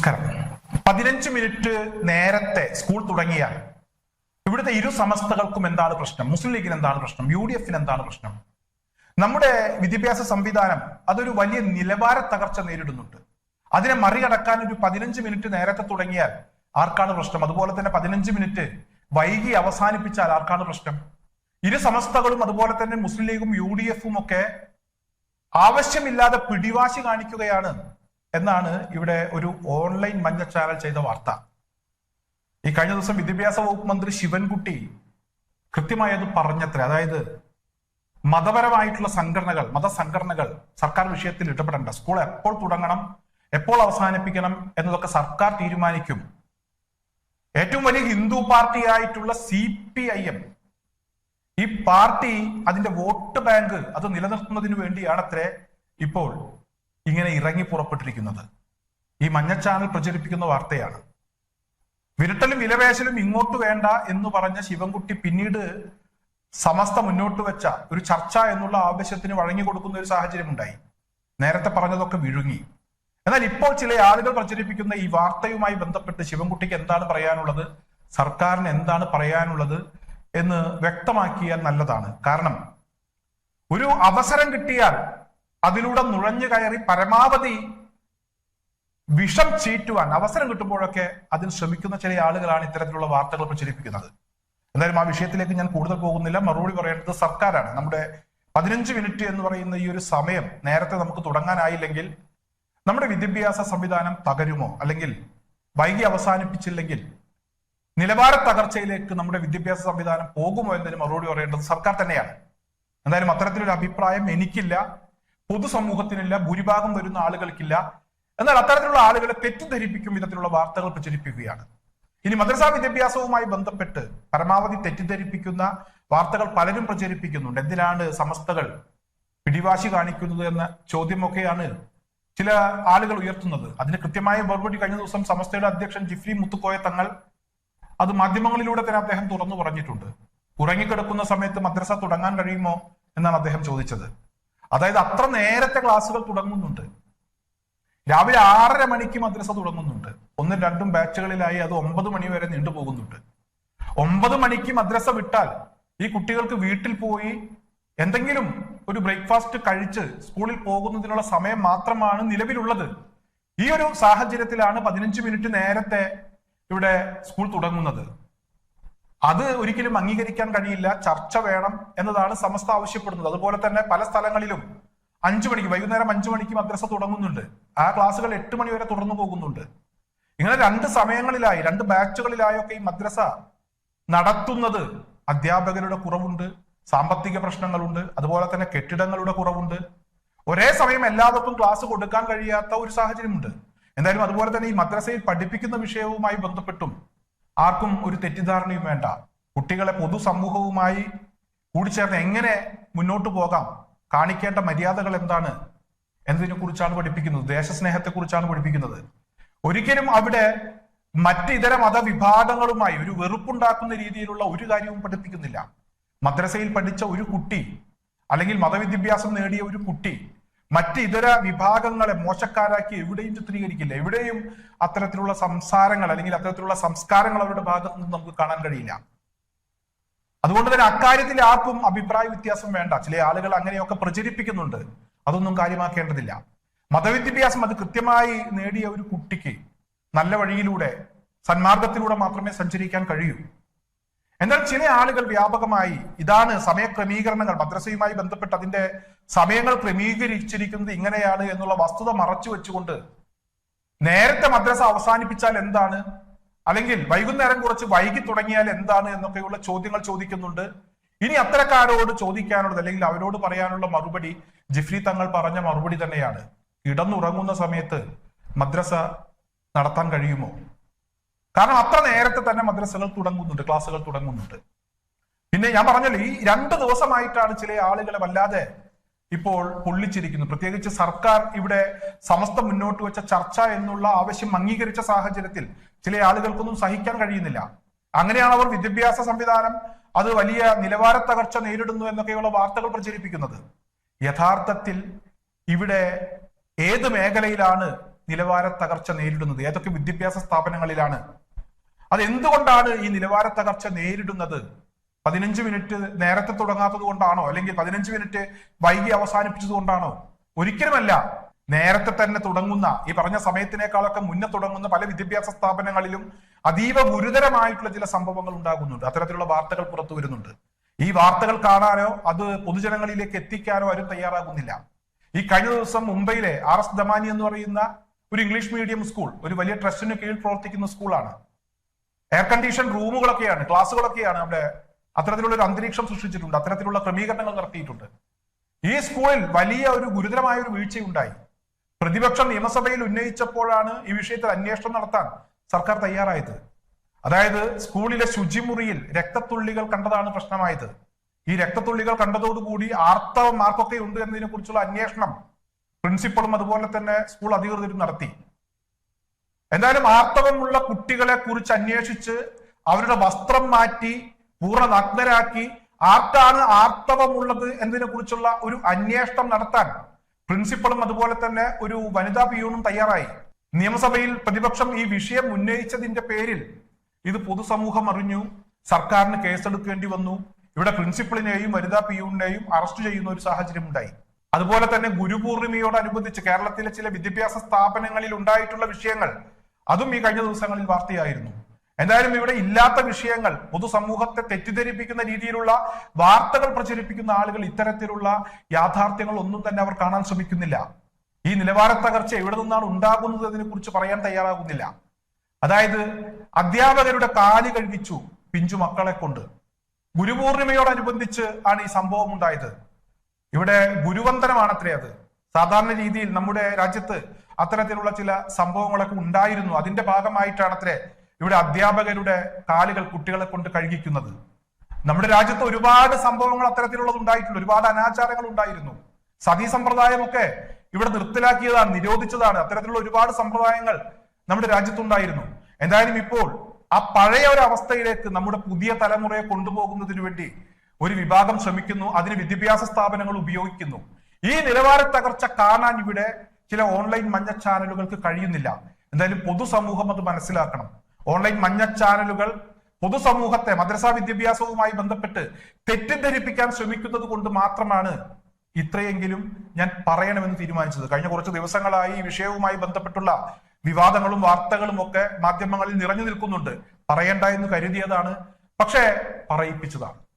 നമസ്കാരം. പതിനഞ്ച് മിനിറ്റ് നേരത്തെ സ്കൂൾ തുടങ്ങിയാൽ ഇവിടുത്തെ ഇരു സമസ്തകൾക്കും എന്താണ് പ്രശ്നം? മുസ്ലിം ലീഗിന് എന്താണ് പ്രശ്നം? യു ഡി എഫിന് എന്താണ് പ്രശ്നം? നമ്മുടെ വിദ്യാഭ്യാസ സംവിധാനം അതൊരു വലിയ നിലവാര തകർച്ച നേരിടുന്നുണ്ട്. അതിനെ മറികടക്കാൻ ഒരു പതിനഞ്ച് മിനിറ്റ് നേരത്തെ തുടങ്ങിയാൽ ആർക്കാണ് പ്രശ്നം? അതുപോലെ തന്നെ പതിനഞ്ച് മിനിറ്റ് വൈകി അവസാനിപ്പിച്ചാൽ ആർക്കാണ് പ്രശ്നം? ഇരു സമസ്തകളും അതുപോലെ തന്നെ മുസ്ലിം ലീഗും യു ഡി എഫും ഒക്കെ ആവശ്യമില്ലാതെ പിടിവാശി കാണിക്കുകയാണ് എന്നാണ് ഇവിടെ ഒരു ഓൺലൈൻ മഞ്ഞ ചാനൽ ചെയ്ത വാർത്ത. ഈ കഴിഞ്ഞ ദിവസം വിദ്യാഭ്യാസ വകുപ്പ് മന്ത്രി ശിവൻകുട്ടി കൃത്യമായി അത് പറഞ്ഞത്ര. അതായത് മതപരമായിട്ടുള്ള സംഘടനകൾ മതസംഘടനകൾ സർക്കാർ വിഷയത്തിൽ ഇടപെടേണ്ട. സ്കൂൾ എപ്പോൾ തുടങ്ങണം എപ്പോൾ അവസാനിപ്പിക്കണം എന്നതൊക്കെ സർക്കാർ തീരുമാനിക്കും. ഏറ്റവും വലിയ ഹിന്ദു പാർട്ടിയായിട്ടുള്ള സി പി ഐ എം ഈ പാർട്ടി അതിന്റെ വോട്ട് ബാങ്ക് അത് നിലനിർത്തുന്നതിന് വേണ്ടിയാണത്രേ ഇപ്പോൾ ഇങ്ങനെ ഇറങ്ങി പുറപ്പെട്ടിരിക്കുന്നത്. ഈ മഞ്ഞ ചാനൽ പ്രചരിപ്പിക്കുന്ന വാർത്തയാണ്. വിരട്ടലും വിലവേശലും ഇങ്ങോട്ട് വേണ്ട എന്ന് പറഞ്ഞ ശിവൻകുട്ടി പിന്നീട് സമസ്ത മുന്നോട്ട് വെച്ച ഒരു ചർച്ച എന്നുള്ള ആവശ്യത്തിന് വഴങ്ങി കൊടുക്കുന്ന ഒരു സാഹചര്യം ഉണ്ടായി നേരത്തെ പറഞ്ഞതൊക്കെ വിഴുങ്ങി. എന്നാൽ ഇപ്പോൾ ചില ആളുകൾ പ്രചരിപ്പിക്കുന്ന ഈ വാർത്തയുമായി ബന്ധപ്പെട്ട് ശിവൻകുട്ടിക്ക് എന്താണ് പറയാനുള്ളത്? സർക്കാരിന് എന്താണ് പറയാനുള്ളത് എന്ന് വ്യക്തമാക്കിയാൽ നല്ലതാണ്. കാരണം ഒരു അവസരം കിട്ടിയാൽ അതിലൂടെ നുഴഞ്ഞു കയറി പരമാവധി വിഷം ചീറ്റുവാൻ അവസരം കിട്ടുമ്പോഴൊക്കെ അതിന് ശ്രമിക്കുന്ന ചില ആളുകളാണ് ഇത്തരത്തിലുള്ള വാർത്തകൾ പ്രചരിപ്പിക്കുന്നത്. എന്തായാലും ആ വിഷയത്തിലേക്ക് ഞാൻ കൂടുതൽ പോകുന്നില്ല. മറുപടി പറയേണ്ടത് സർക്കാരാണ്. നമ്മുടെ പതിനഞ്ച് മിനിറ്റ് എന്ന് പറയുന്ന ഈ ഒരു സമയം നേരത്തെ നമുക്ക് തുടങ്ങാനായില്ലെങ്കിൽ നമ്മുടെ വിദ്യാഭ്യാസ സംവിധാനം തകരുമോ? അല്ലെങ്കിൽ വൈകി അവസാനിപ്പിച്ചില്ലെങ്കിൽ നിലവാര തകർച്ചയിലേക്ക് നമ്മുടെ വിദ്യാഭ്യാസ സംവിധാനം പോകുമോ എന്നതിന് മറുപടി പറയേണ്ടത് സർക്കാർ തന്നെയാണ്. എന്തായാലും അത്തരത്തിലൊരു അഭിപ്രായം എനിക്കില്ല. പൊതുസമൂഹത്തിനില്ല ഭൂരിഭാഗം വരുന്ന ആളുകൾക്കില്ല. എന്നാൽ അത്തരത്തിലുള്ള ആളുകളെ തെറ്റിദ്ധരിപ്പിക്കും വിധത്തിലുള്ള വാർത്തകൾ പ്രചരിപ്പിക്കുകയാണ്. ഇനി മദ്രസാ വിദ്യാഭ്യാസവുമായി ബന്ധപ്പെട്ട് പരമാവധി തെറ്റിദ്ധരിപ്പിക്കുന്ന വാർത്തകൾ പലരും പ്രചരിപ്പിക്കുന്നുണ്ട്. എന്തിനാണ് സമസ്തകൾ പിടിവാശി കാണിക്കുന്നത് എന്ന ചോദ്യമൊക്കെയാണ് ചില ആളുകൾ ഉയർത്തുന്നത്. അതിന് കൃത്യമായ മറുപടി കഴിഞ്ഞ ദിവസം സമസ്തയുടെ അധ്യക്ഷൻ ജിഫ്രി മുത്തുക്കോയ തങ്ങൾ അത് മാധ്യമങ്ങളിലൂടെ തന്നെ അദ്ദേഹം തുറന്നു പറഞ്ഞിട്ടുണ്ട്. ഉറങ്ങിക്കിടക്കുന്ന സമയത്ത് മദ്രസ തുടങ്ങാൻ കഴിയുമോ എന്നാണ് അദ്ദേഹം ചോദിച്ചത്. അതായത് അത്ര നേരത്തെ ക്ലാസ്സുകൾ തുടങ്ങുന്നുണ്ട്. രാവിലെ ആറര മണിക്ക് മദ്രസ തുടങ്ങുന്നുണ്ട്. ഒന്നും രണ്ടും ബാച്ചുകളിലായി അത് ഒമ്പത് മണി വരെ നീണ്ടുപോകുന്നുണ്ട് ഒമ്പത് മണിക്ക് മദ്രസ വിട്ടാൽ ഈ കുട്ടികൾക്ക് വീട്ടിൽ പോയി എന്തെങ്കിലും ഒരു ബ്രേക്ക്ഫാസ്റ്റ് കഴിച്ച് സ്കൂളിൽ പോകുന്നതിനുള്ള സമയം മാത്രമാണ് നിലവിലുള്ളത്. ഈ ഒരു സാഹചര്യത്തിലാണ് പതിനഞ്ച് മിനിറ്റ് നേരത്തെ ഇവിടെ സ്കൂൾ തുടങ്ങുന്നത്. അത് ഒരിക്കലും അംഗീകരിക്കാൻ കഴിയില്ല. ചർച്ച വേണം എന്നതാണ് സമസ്ത ആവശ്യപ്പെടുന്നത്. അതുപോലെ തന്നെ പല സ്ഥലങ്ങളിലും അഞ്ചു മണിക്ക് വൈകുന്നേരം അഞ്ചു മണിക്ക് മദ്രസ തുടങ്ങുന്നുണ്ട്. ആ ക്ലാസ്സുകൾ എട്ട് മണി വരെ തുടർന്നു പോകുന്നുണ്ട്. ഇങ്ങനെ രണ്ട് സമയങ്ങളിലായി രണ്ട് ബാച്ചുകളിലായൊക്കെ ഈ മദ്രസ നടത്തുന്നത് അധ്യാപകരുടെ കുറവുണ്ട് സാമ്പത്തിക പ്രശ്നങ്ങളുണ്ട് അതുപോലെ തന്നെ കെട്ടിടങ്ങളുടെ കുറവുണ്ട്. ഒരേ സമയം എല്ലാവർക്കും ക്ലാസ് കൊടുക്കാൻ കഴിയാത്ത ഒരു സാഹചര്യമുണ്ട്. എന്തായാലും അതുപോലെ തന്നെ ഈ മദ്രസയിൽ പഠിപ്പിക്കുന്ന വിഷയവുമായി ബന്ധപ്പെട്ടും ആർക്കും ഒരു തെറ്റിദ്ധാരണയും വേണ്ട. കുട്ടികളെ പൊതുസമൂഹവുമായി കൂടിച്ചേർന്ന് എങ്ങനെ മുന്നോട്ട് പോകാം? കാണിക്കേണ്ട മര്യാദകൾ എന്താണ്? എന്നതിനെ കുറിച്ചാണ് പഠിപ്പിക്കുന്നത്. ദേശസ്നേഹത്തെ കുറിച്ചാണ് പഠിപ്പിക്കുന്നത്. ഒരിക്കലും അവിടെ മറ്റ് ഇതര മതവിഭാഗങ്ങളുമായി ഒരു വെറുപ്പുണ്ടാക്കുന്ന രീതിയിലുള്ള ഒരു കാര്യവും പഠിപ്പിക്കുന്നില്ല. മദ്രസയിൽ പഠിച്ച ഒരു കുട്ടി അല്ലെങ്കിൽ മതവിദ്യാഭ്യാസം നേടിയ ഒരു കുട്ടി മറ്റ് ഇതര വിഭാഗങ്ങളെ മോശക്കാരാക്കി എവിടെയും ചിത്രീകരിക്കില്ല. എവിടെയും അത്തരത്തിലുള്ള സംസാരങ്ങൾ അല്ലെങ്കിൽ അത്തരത്തിലുള്ള സംസ്കാരങ്ങൾ അവരുടെ ഭാഗത്ത് നിന്ന് നമുക്ക് കാണാൻ കഴിയില്ല. അതുകൊണ്ട് തന്നെ അക്കാര്യത്തിൽ ആർക്കും അഭിപ്രായ വ്യത്യാസം വേണ്ട. ചില ആളുകൾ അങ്ങനെയൊക്കെ പ്രചരിപ്പിക്കുന്നുണ്ട്. അതൊന്നും കാര്യമാക്കേണ്ടതില്ല. മതവിദ്യാഭ്യാസം അത് കൃത്യമായി നേടിയ ഒരു കുട്ടിക്ക് നല്ല വഴിയിലൂടെ സന്മാർഗത്തിലൂടെ മാത്രമേ സഞ്ചരിക്കാൻ കഴിയൂ. എന്നാൽ ചില ആളുകൾ വ്യാപകമായി ഇതാണ് സമയക്രമീകരണങ്ങൾ മദ്രസയുമായി ബന്ധപ്പെട്ട് അതിന്റെ സമയങ്ങൾ ക്രമീകരിച്ചിരിക്കുന്നത് ഇങ്ങനെയാണ് എന്നുള്ള വസ്തുത മറച്ചു വെച്ചുകൊണ്ട് നേരത്തെ മദ്രസ അവസാനിപ്പിച്ചാൽ എന്താണ്? അല്ലെങ്കിൽ വൈകുന്നേരം കുറച്ച് വൈകി തുടങ്ങിയാൽ എന്താണ് എന്നൊക്കെയുള്ള ചോദ്യങ്ങൾ ചോദിക്കുന്നുണ്ട്. ഇനി അത്തരക്കാരോട് ചോദിക്കാനുള്ളത് അല്ലെങ്കിൽ അവരോട് പറയാനുള്ള മറുപടി ജിഫ്രി തങ്ങൾ പറഞ്ഞ മറുപടി തന്നെയാണ്. കിടന്നുറങ്ങുന്ന സമയത്ത് മദ്രസ നടത്താൻ കഴിയുമോ? കാരണം അത്ര നേരത്തെ തന്നെ മദ്രസകൾ തുടങ്ങുന്നുണ്ട് ക്ലാസ്സുകൾ തുടങ്ങുന്നുണ്ട്. പിന്നെ ഞാൻ പറഞ്ഞല്ലോ ഈ രണ്ട് ദിവസമായിട്ടാണ് ചില ആളുകളെ വല്ലാതെ ഇപ്പോൾ പൊള്ളിച്ചിരിക്കുന്നത്. പ്രത്യേകിച്ച് സർക്കാർ ഇവിടെ സമസ്ത മുന്നോട്ട് വെച്ച ചർച്ച എന്നുള്ള ആവശ്യം അംഗീകരിച്ച സാഹചര്യത്തിൽ ചില ആളുകൾക്കൊന്നും സഹിക്കാൻ കഴിയുന്നില്ല. അങ്ങനെയാണ് അവർ വിദ്യാഭ്യാസ സംവിധാനം അത് വലിയ നിലവാര തകർച്ച നേരിടുന്നു എന്നൊക്കെയുള്ള വാർത്തകൾ പ്രചരിപ്പിക്കുന്നത്. യഥാർത്ഥത്തിൽ ഇവിടെ ഏത് മേഖലയിലാണ് നിലവാര തകർച്ച നേരിടുന്നത്? ഏതൊക്കെ വിദ്യാഭ്യാസ സ്ഥാപനങ്ങളിലാണ്? അത് എന്തുകൊണ്ടാണ് ഈ നിലവാര തകർച്ച നേരിടുന്നത്? പതിനഞ്ച് മിനിറ്റ് നേരത്തെ തുടങ്ങാത്തത് കൊണ്ടാണോ? അല്ലെങ്കിൽ പതിനഞ്ച് മിനിറ്റ് വൈകി അവസാനിപ്പിച്ചത് കൊണ്ടാണോ? ഒരിക്കലുമല്ല. നേരത്തെ തന്നെ തുടങ്ങുന്ന ഈ പറഞ്ഞ സമയത്തിനേക്കാളൊക്കെ മുന്നേ തുടങ്ങുന്ന പല വിദ്യാഭ്യാസ സ്ഥാപനങ്ങളിലും അതീവ ഗുരുതരമായിട്ടുള്ള ചില സംഭവങ്ങൾ ഉണ്ടാകുന്നുണ്ട്. അത്തരത്തിലുള്ള വാർത്തകൾ പുറത്തു വരുന്നുണ്ട്. ഈ വാർത്തകൾ കാണാനോ അത് പൊതുജനങ്ങളിലേക്ക് എത്തിക്കാനോ ആരും തയ്യാറാകുന്നില്ല. ഈ കഴിഞ്ഞ ദിവസം മുംബൈയിലെ ആർ എസ് ദമാനി എന്ന് പറയുന്ന ഒരു ഇംഗ്ലീഷ് മീഡിയം സ്കൂൾ ഒരു വലിയ ട്രസ്റ്റിന് കീഴിൽ പ്രവർത്തിക്കുന്ന സ്കൂളാണ്. എയർ കണ്ടീഷൻ റൂമുകളൊക്കെയാണ് ക്ലാസ്സുകളൊക്കെയാണ് അവിടെ അത്തരത്തിലുള്ള ഒരു അന്തരീക്ഷം സൃഷ്ടിച്ചിട്ടുണ്ട് അത്തരത്തിലുള്ള ക്രമീകരണങ്ങൾ നടത്തിയിട്ടുണ്ട്. ഈ സ്കൂളിൽ വലിയ ഒരു ഗുരുതരമായ ഒരു വീഴ്ചയുണ്ടായി. പ്രതിപക്ഷം നിയമസഭയിൽ ഉന്നയിച്ചപ്പോഴാണ് ഈ വിഷയത്തിൽ അന്വേഷണം നടത്താൻ സർക്കാർ തയ്യാറായത്. അതായത് സ്കൂളിലെ ശുചിമുറിയിൽ രക്തത്തുള്ളികൾ കണ്ടതാണ് പ്രശ്നമായത്. ഈ രക്തത്തുള്ളികൾ കണ്ടതോടുകൂടി ആർത്തവം മാർക്കൊക്കെ ഉണ്ട് എന്നതിനെ കുറിച്ചുള്ള അന്വേഷണം പ്രിൻസിപ്പളും അതുപോലെ തന്നെ സ്കൂൾ അധികൃതരും നടത്തി. എന്തായാലും ആർത്തവമുള്ള കുട്ടികളെ കുറിച്ച് അന്വേഷിച്ച് അവരുടെ വസ്ത്രം മാറ്റി പൂർണ നഗ്നരാക്കി ആർക്കാണ് ആർത്തവമുള്ളത് എന്നതിനെ കുറിച്ചുള്ള ഒരു അന്വേഷണം നടത്താൻ പ്രിൻസിപ്പളും അതുപോലെ തന്നെ ഒരു വനിതാ പിയൂണും തയ്യാറായി. നിയമസഭയിൽ പ്രതിപക്ഷം ഈ വിഷയം ഉന്നയിച്ചതിന്റെ പേരിൽ ഇത് പൊതുസമൂഹം അറിഞ്ഞു. സർക്കാരിന് കേസെടുക്കേണ്ടി വന്നു. ഇവിടെ പ്രിൻസിപ്പളിനെയും വനിതാ പിയൂണിനെയും അറസ്റ്റ് ചെയ്യുന്ന ഒരു സാഹചര്യം ഉണ്ടായി അതുപോലെ തന്നെ ഗുരുപൂർണിമയോടനുബന്ധിച്ച് കേരളത്തിലെ ചില വിദ്യാഭ്യാസ സ്ഥാപനങ്ങളിൽ ഉണ്ടായിട്ടുള്ള വിഷയങ്ങൾ അതും ഈ കഴിഞ്ഞ ദിവസങ്ങളിൽ വാർത്തയായിരുന്നു. എന്തായാലും ഇവിടെ ഇല്ലാത്ത വിഷയങ്ങൾ പൊതുസമൂഹത്തെ തെറ്റിദ്ധരിപ്പിക്കുന്ന രീതിയിലുള്ള വാർത്തകൾ പ്രചരിപ്പിക്കുന്ന ആളുകൾ ഇത്തരത്തിലുള്ള യാഥാർത്ഥ്യങ്ങൾ ഒന്നും തന്നെ അവർ കാണാൻ ശ്രമിക്കുന്നില്ല. ഈ നിലവാര തകർച്ച എവിടെ നിന്നാണ് ഉണ്ടാകുന്നത് അതിനെ കുറിച്ച് പറയാൻ തയ്യാറാകുന്നില്ല. അതായത് അധ്യാപകരുടെ കാൽ കഴിവിച്ചു പിഞ്ചു മക്കളെ കൊണ്ട്. ഗുരുപൂർണിമയോടനുബന്ധിച്ച് ആണ് ഈ സംഭവം ഉണ്ടായത്. ഇവിടെ ഗുരുവന്തനമാണത്രേ അത്. സാധാരണ രീതിയിൽ നമ്മുടെ രാജ്യത്ത് അത്തരത്തിലുള്ള ചില സംഭവങ്ങളൊക്കെ ഉണ്ടായിരുന്നു. അതിന്റെ ഭാഗമായിട്ടാണത്രേ ഇവിടെ അധ്യാപകരുടെ കാലുകൾ കുട്ടികളെ കൊണ്ട് കഴുകിക്കുന്നത്. നമ്മുടെ രാജ്യത്ത് ഒരുപാട് സംഭവങ്ങൾ അത്തരത്തിലുള്ളത് ഉണ്ടായിട്ടുണ്ട്. ഒരുപാട് അനാചാരങ്ങൾ ഉണ്ടായിരുന്നു. സതി സമ്പ്രദായമൊക്കെ ഇവിടെ നിർത്തലാക്കിയതാണ് നിരോധിച്ചതാണ്. അത്തരത്തിലുള്ള ഒരുപാട് സമ്പ്രദായങ്ങൾ നമ്മുടെ രാജ്യത്തുണ്ടായിരുന്നു. എന്തായാലും ഇപ്പോൾ ആ പഴയ ഒരു അവസ്ഥയിലേക്ക് നമ്മുടെ പുതിയ തലമുറയെ കൊണ്ടുപോകുന്നതിനു വേണ്ടി ഒരു വിഭാഗം ശ്രമിക്കുന്നു അതിന് വിദ്യാഭ്യാസ സ്ഥാപനങ്ങൾ ഉപയോഗിക്കുന്നു. ഈ നിലവാര തകർച്ച കാണാൻ ഇവിടെ ചില ഓൺലൈൻ മഞ്ഞ ചാനലുകൾക്ക് കഴിയുന്നില്ല. എന്തായാലും പൊതുസമൂഹം അത് മനസ്സിലാക്കണം. ഓൺലൈൻ മഞ്ഞ ചാനലുകൾ പൊതുസമൂഹത്തെ മദ്രസ വിദ്യാഭ്യാസവുമായി ബന്ധപ്പെട്ട് തെറ്റിദ്ധരിപ്പിക്കാൻ ശ്രമിക്കുന്നത് കൊണ്ട് മാത്രമാണ് ഇത്രയെങ്കിലും ഞാൻ പറയണമെന്ന് തീരുമാനിച്ചത്. കഴിഞ്ഞ കുറച്ച് ദിവസങ്ങളായി ഈ വിഷയവുമായി ബന്ധപ്പെട്ടുള്ള വിവാദങ്ങളും വാർത്തകളും ഒക്കെ മാധ്യമങ്ങളിൽ നിറഞ്ഞു നിൽക്കുന്നുണ്ട്. പറയണ്ട എന്ന് കരുതിയതാണ് പക്ഷേ പറയിപ്പിച്ചതാണ്.